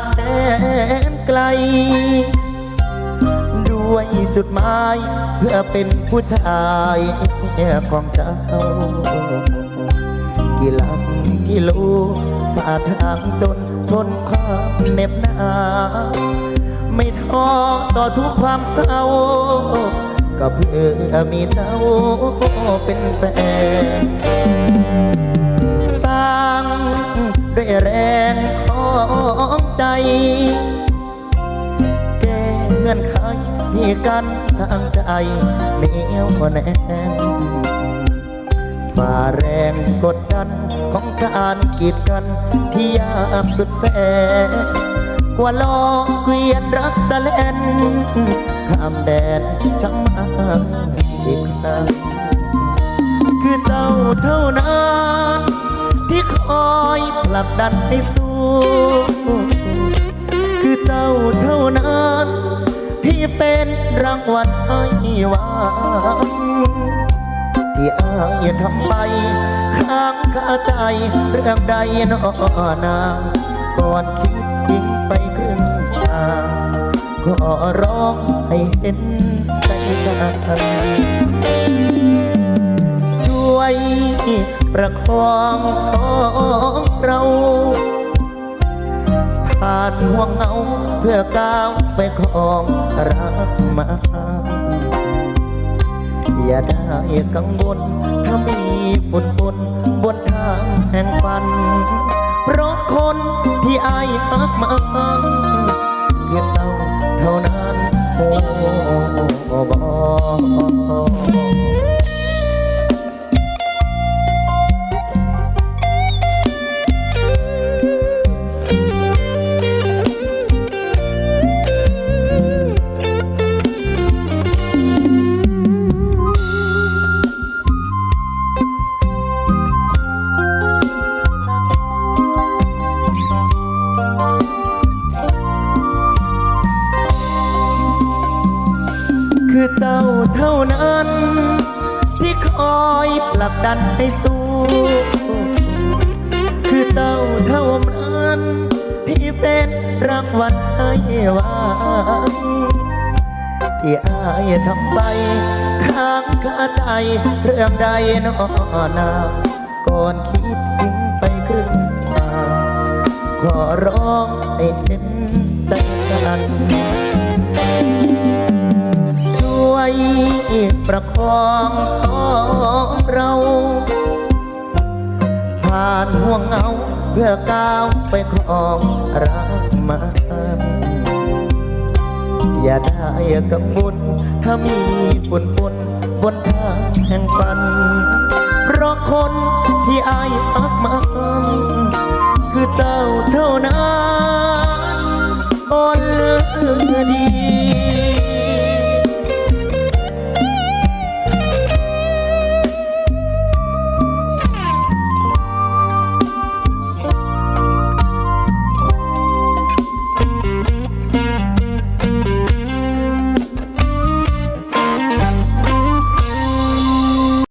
แสนไกล ด้วยจุดหมายเพื่อเป็นผู้ชายของเจ้า กี่ลังกี่ลูฝ่าทางจนทนความเหน็บหนาวไม่ท้อต่อทุกความเศร้า ก็เพื่อมีเจ้าเป็นแฟน สร้างด้วยแรงข องใจ แก้เงื่อนไขที่กันทางใจเหนียวแน่นฝ่าแรงกดดันของการกีดกันที่ยากสุดแสนกว่าลองเกวียนรักจะเล่นข้ามแดนช่างมาอีกครั้งคือเจ้าเท่านั้น ที่คอยผลักดันให้สู้คือเจ้าเท่านั้น ที่เป็นรางวัลให้หวังที่อายทำไปค้างคาใจเรื่องใดนอนางก่อนคิดทิ้งไปครึ่งทางขอร้องให้เห็นใจกัน ประคองสองเราผ่านห่วงเงาเพื่อก้าวไปของรักมาอย่าได้กังวลถ้ามีฝุ่นบนบนทางแห่งฝัน เพราะคนที่อายหักมัน คือเจ้าเท่านั้น ที่คอยผลักดันให้สู้ คือเจ้าเท่านั้นที่เป็นรางวัลให้วังที่อายทำไปค้างคาใจเรื่องใดนอนาก่อนคิดทิ้งไปครึ่งทางขอร้องให้เห็นใจกัน ประคองสองเราผ่านห่วงเงาเพื่อก้าวไปของรักมันอย่าได้กังวลถ้ามีฝุ่นปนบนทางแห่งฝัน เพราะคนที่อาย